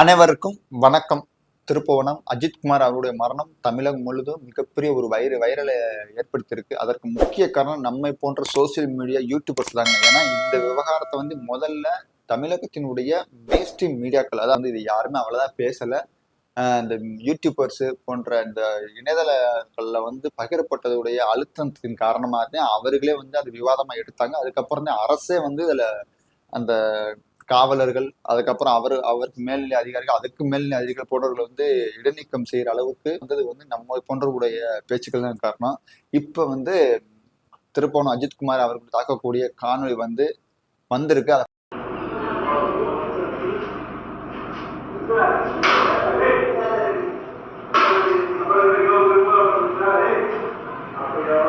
அனைவருக்கும் வணக்கம். திருப்புவனம். அஜித்குமார் அவருடைய மரணம் தமிழகம் முழுதும் மிகப்பெரிய ஒரு வைர வைரலை ஏற்படுத்தியிருக்கு. அதற்கு முக்கிய காரணம் நம்மை போன்ற சோசியல் மீடியா யூடியூபர்ஸ் தாங்க. ஏன்னா இந்த விவகாரத்தை வந்து முதல்ல தமிழகத்தினுடைய மேஸ்ட்ரீம் மீடியாக்கள் அதாவது இது யாருமே அவ்வளோதான் பேசலை. இந்த யூடியூபர்ஸ் போன்ற இந்த இணையதளங்களில் வந்து பகிரப்பட்டதுடைய அழுத்தத்தின் காரணமாக தான் அவர்களே வந்து அது விவாதமாக எடுத்தாங்க. அதுக்கப்புறம் தான் அரசே வந்து இதில் அந்த காவலர்கள் அதுக்கப்புறம் அவர் அவருக்கு மேல்நிலை அதிகாரிகள் அதுக்கு மேல்நிலை அதிகாரிகள் போன்றவர்கள் வந்து இடைநீக்கம் செய்யற அளவுக்கு வந்தது வந்து நம்ம போன்றவருடைய பேச்சுக்கள் தான் காரணம். இப்ப வந்து திருப்பவனம் அஜித்குமார் அவர்கள் தாக்கக்கூடிய காணொளி வந்து வந்திருக்கு. அதை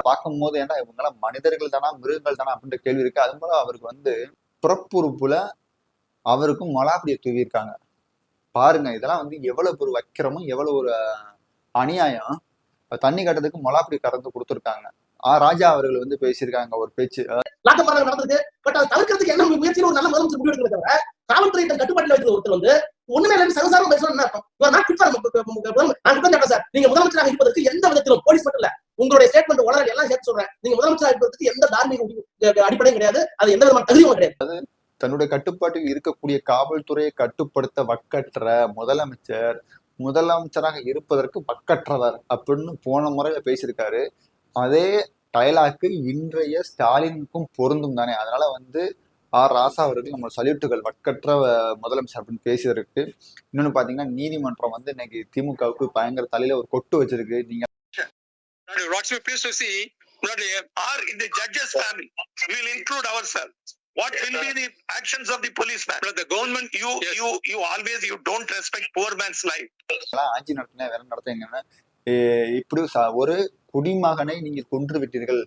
பார்க்கும்போது ஏன்னா இவங்கெல்லாம் மனிதர்கள் தானா மிருகங்கள் தானா அப்படின்ற கேள்வி இருக்கு. அது போல அவருக்கு வந்து புறப்புறுப்புல அவருக்கும் மலாப்படியை தூவியிருக்காங்க. பாருங்க இதெல்லாம் வந்து எவ்வளவு ஒரு வக்கிரமும் எவ்வளவு ஒரு அநியாயம். தண்ணி கட்டுறதுக்கு மொளாப்படி கறந்து கொடுத்துருக்காங்க. ஆ ராஜா அவர்கள் வந்து பேசியிருக்காங்க ஒரு பேச்சு. நடந்திருக்கு பட் அதை தவிர்க்கிறதுக்கு என்ன முயற்சியில் ஒரு நல்ல முதலமைச்சர் முடிவு எடுக்கல தவிர காவல்துறை தன் கட்டுப்பாட்டில் வைக்கிற ஒருத்தர் வந்து ஒண்ணுமே இல்லை சகசாரம் பேசணும் என்ன அர்த்தம்? இவர் நான் குற்றம் நான் குற்றம் சாட்டேன் சார். நீங்க முதலமைச்சராக இருப்பதற்கு எந்த விதத்திலும் போலீஸ் மட்டும் இல்ல உங்களுடைய ஸ்டேட்மெண்ட் உலக எல்லாம் சேர்த்து சொல்றேன். நீங்க முதலமைச்சராக இருப்பதற்கு எந்த தார்மீக அடிப்படையும் கிடையாது. அது எந்த விதமான தகுதியும் கிடையாது. தன்னுடைய கட்டுப்பாட்டில் இருக்கக்கூடிய காவல்துறையை கட்டுப்படுத்த வக்கற்ற முதலமைச்சர் முதலமைச்சராக இருப்பதற்கு வக்கற்றவர் அப்படின்னு போன முறையில பேசியிருக்காரு அதே டயலாக்கு இன்றைய ஸ்டாலினுக்கும் பொருந்தும் தானே அதனால வந்து ஆர் ராசா அவர்கள் நம்ம சல்யூட்டுகள் வக்கற்ற முதலமைச்சர் அப்படின்னு பேசியதற்கு இன்னொன்னு பாத்தீங்கன்னா நீதிமன்றம் வந்து இன்னைக்கு திமுகவுக்கு பயங்கர தலையில ஒரு கொட்டு வச்சிருக்கு நீங்க Lord, what we to see, Lord, are in the judge's family. We will include ourselves. What will be the actions of the policeman? But the government, you, you, you always, you don't respect poor man's life. ஆட்சி நடத்தின நடத்துங்கன்னா இப்படி ச- ஒரு குடிமகனை நீங்கள் கொன்று விட்டீர்கள்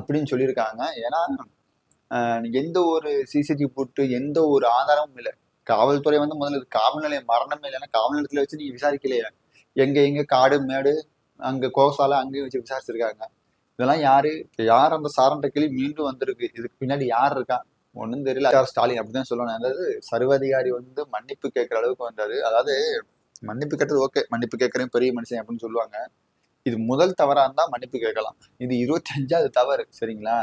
அப்படின்னு சொல்லியிருக்காங்க. ஏன்னா எந்த ஒரு சிசிடிவி போட்டு எந்த ஒரு ஆதாரமும் இல்லை. காவல்துறை வந்து முதல்ல காவல் நிலையம் மரணமே இல்லைன்னா காவல் நிலையத்துல வச்சு நீங்க விசாரிக்கலையா. எங்க எங்க காடு மேடு அங்க கோசாலை அங்கேயும் வச்சு விசாரிச்சிருக்காங்க. இதெல்லாம் யாரு? யார் அந்த சாரண்ட கிளி மீண்டும் வந்திருக்கு? இதுக்கு பின்னாடி யார் இருக்கா? ஒன்றும் தெரியல. ஆர் ஸ்டாலின் அப்படிதான் சொல்லணும். அதாவது சர்வாதிகாரி வந்து மன்னிப்பு கேட்குற அளவுக்கு வந்தாரு. அதாவது மன்னிப்பு கேட்டது ஓகே. மன்னிப்பு கேட்குறேன் பெரிய மனுஷன் அப்படின்னு சொல்லுவாங்க. இது முதல் தவறாக இருந்தால் மன்னிப்பு கேட்கலாம். இது இருபத்தஞ்சாவது தவறு சரிங்களா?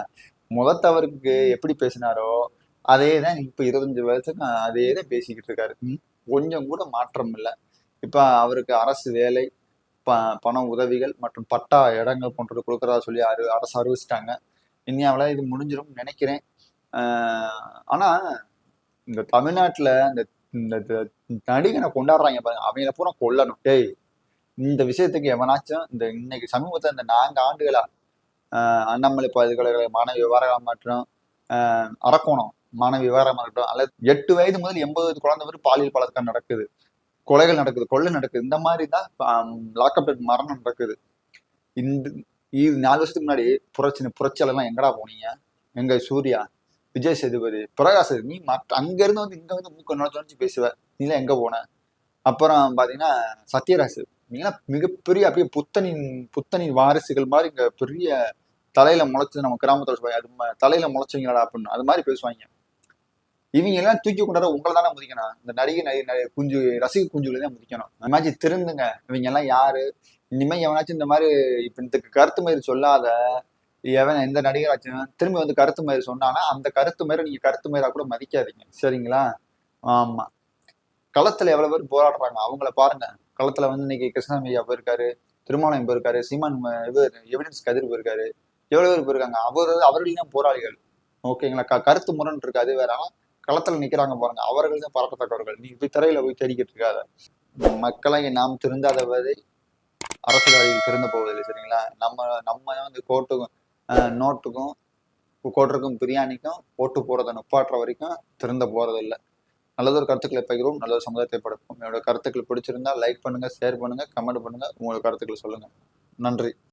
முதல் தவறுக்கு எப்படி பேசினாரோ அதே தான் இப்போ இருபத்தஞ்சு வருஷத்துக்கு அதே தான் பேசிக்கிட்டு இருக்காரு. கொஞ்சம் கூட மாற்றம் இல்லை. இப்போ அவருக்கு அரசு வேலை ப பண உதவிகள் மற்றும் பட்டா இடங்கள் போன்றது கொடுக்குறதா சொல்லி அரு அரசு அறிவிச்சிட்டாங்க. இந்தியாவில் இது முடிஞ்சிடும் நினைக்கிறேன். ஆனால் ஆனா இந்த தமிழ்நாட்டுல இந்த இந்த நடிகனை கொண்டாடுறாங்க பாருங்க. அவங்கள பூரா கொல்லணும். டேய் இந்த விஷயத்துக்கு எவனாச்சும் இந்த இன்னைக்கு சமூகத்தை இந்த நான்கு ஆண்டுகளா அண்ணாமலை பல்கலைக்கழக மாணவி விவகாரம் மற்றும் அரக்கோணம் மாணவி விவகாரம் இருக்கட்டும் அல்லது எட்டு வயது முதல் எண்பது வயது குழந்தை வரை பாலியல் பலாத்காரம் நடக்குது. கொலைகள் நடக்குது கொள்ளை நடக்குது. இந்த மாதிரி தான் லாக்அப் மரணம் நடக்குது. இந்த இது நாலு வருஷத்துக்கு முன்னாடி புரட்சி புரட்சியாளர்லாம் எங்கடா போனீங்க? எங்க சூர்யா? விஜய் சேதுபதி பிரகாஷ் நீ மற்ற அங்கேருந்து வந்து இங்கே வந்து மூக்க நுழைச்சு பேசுவ. நீலாம் எங்கே போன? அப்புறம் பார்த்தீங்கன்னா சத்யராசு நீங்களாம் மிகப்பெரிய அப்படியே புத்தனின் புத்தனின் வாரிசுகள் மாதிரி இங்கே பெரிய தலையில முளைச்சது நம்ம கிராமத்தில் சொல்லுவாங்க அது தலையில் தலையில முளைச்சவங்களா அப்படின்னு. அது மாதிரி பேசுவாங்க. இவங்க எல்லாம் தூக்கி கொண்டாட உங்களை தானே முதிக்கணும். இந்த நடிகை நிறைய குஞ்சு ரசிக குஞ்சுகளை தான் முதிக்கணும். அந்த மாதிரி திருந்துங்க. இவங்க எல்லாம் யாரு? இனிமே எவனாச்சும் இந்த மாதிரி இப்போ இந்த கருத்து மாதிரி சொல்லாத எவன் எந்த நடிகர் ஆச்சுன்னா திரும்பி வந்து கருத்து மாதிரி சொன்னாங்கன்னா அந்த கருத்து மாதிரி நீங்க கருத்து மயிரா கூட மதிக்காதீங்க. சரிங்களா? ஆமா. களத்துல எவ்வளவு பேர் போராடுறாங்க அவங்கள பாருங்க. களத்துல வந்து இன்னைக்கு கிருஷ்ணசாமி ஐயா போயிருக்காரு திருமாவளவன் போயிருக்காரு சீமான் இவர் எவிடன்ஸ் கதிர் போயிருக்காரு. எவ்வளவு பேர் போயிருக்காங்க? அவர் அவர்கள் தான் போராளிகள். ஓகேங்களா? க- கருத்து முரண் இருக்கு அது வேற ஆனா களத்துல நிக்கிறாங்க பாருங்க. அவர்கள் தான் பாராட்டத்தக்கவர்கள். நீ போய் திரையில போய் தேடிக்கிட்டு இருக்காத மக்களை நாம் திருந்தாதவரை அரசு அரசியல்வாதிகள் திருந்த போவதில்லை சரிங்களா? நம்ம நம்ம வந்து கோர்ட்டுக்கும் நோட்டுக்கும் கோட்டருக்கும் பிரியாணிக்கும் ஓட்டு போறதை நுப்பாட்டுற வரைக்கும் திருந்த போறதில்லை. நல்லதொரு கருத்துக்களை பகிர்வோம். நல்ல ஒரு சமுதாயத்தை படைப்போம். என்னோட கருத்துக்கள் பிடிச்சிருந்தா லைக் பண்ணுங்க ஷேர் பண்ணுங்க கமெண்ட் பண்ணுங்க. உங்களோட கருத்துக்களை சொல்லுங்கள் நன்றி.